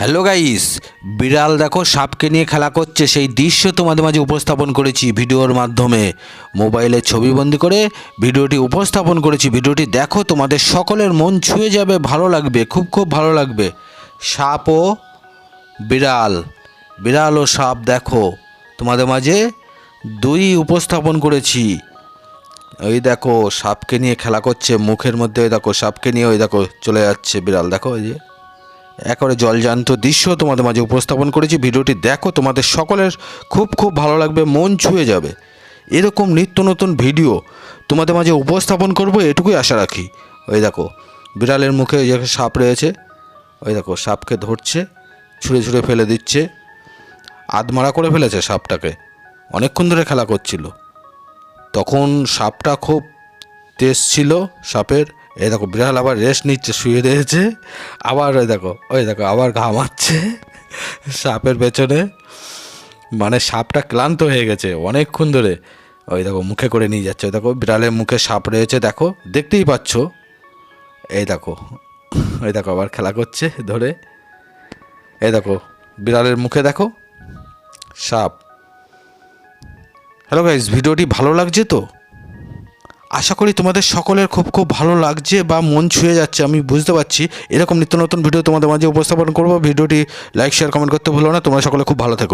Hello guys বিড়াল দেখো, সাপকে নিয়ে খেলা করছে। সেই দৃশ্য তোমাদের মাঝে উপস্থাপন করেছি ভিডিওর মাধ্যমে। মোবাইলে ছবিবন্দি করে ভিডিওটি উপস্থাপন করেছি। ভিডিওটি দেখো, তোমাদের সকলের মন ছুঁয়ে যাবে, ভালো লাগবে, খুব খুব ভালো লাগবে। সাপ ও বিড়াল। বিড়াল ও সাপ দেখো, তোমাদের মাঝে দুই উপস্থাপন করেছি। ওই দেখো, সাপকে নিয়ে খেলা করছে, মুখের মধ্যে ওই দেখো, সাপকে নিয়ে ওই দেখো, চলে যাচ্ছে বিড়াল। দেখো ওই যে। একেবারে জলজান্ত দৃশ্য তোমাদের মাঝে উপস্থাপন করেছি। ভিডিওটি দেখো, তোমাদের সকলের খুব খুব ভালো লাগবে, মন ছুঁয়ে যাবে। এরকম নিত্য নতুন ভিডিও তোমাদের মাঝে উপস্থাপন করব, এটুকুই আশা রাখি। ওই দেখো, বিড়ালের মুখে ওই যে সাপ রয়েছে, ওই দেখো, সাপকে ধরছে, ছুঁড়ে ছুঁড়ে ফেলে দিচ্ছে, আধমারা করে ফেলেছে সাপটাকে। অনেকক্ষণ ধরে খেলা করছিল। তখন সাপটা খুব তেজ ছিল, সাপের এই দেখো, বিড়াল আবার রেস্ট নিচ্ছে, শুয়ে রয়েছে। আবার ওই দেখো ওই দেখো, আবার ঘামাচ্ছে সাপের পেছনে। মানে সাপটা ক্লান্ত হয়ে গেছে অনেকক্ষণ ধরে। ওই দেখো, মুখে করে নিয়ে যাচ্ছে। ওই দেখো, বিড়ালের মুখে সাপ রয়েছে, দেখো, দেখতেই পাচ্ছ। এই দেখো, ওই দেখো, আবার খেলা করছে ধরে। এই দেখো, বিড়ালের মুখে দেখো, সাপ। হ্যালো গাইজ ভিডিওটি ভালো লাগছে তো? আশা করি তোমাদের সকলের খুব খুব ভালো লাগছে বা মন ছুঁয়ে যাচ্ছে, আমি বুঝতে পারছি। এরকম নিত্য নতুন ভিডিও তোমাদের মাঝে উপস্থাপন করব। ভিডিওটি লাইক শেয়ার কমেন্ট করতে ভুলো না। তোমরা সকলে খুব ভালো থেকো।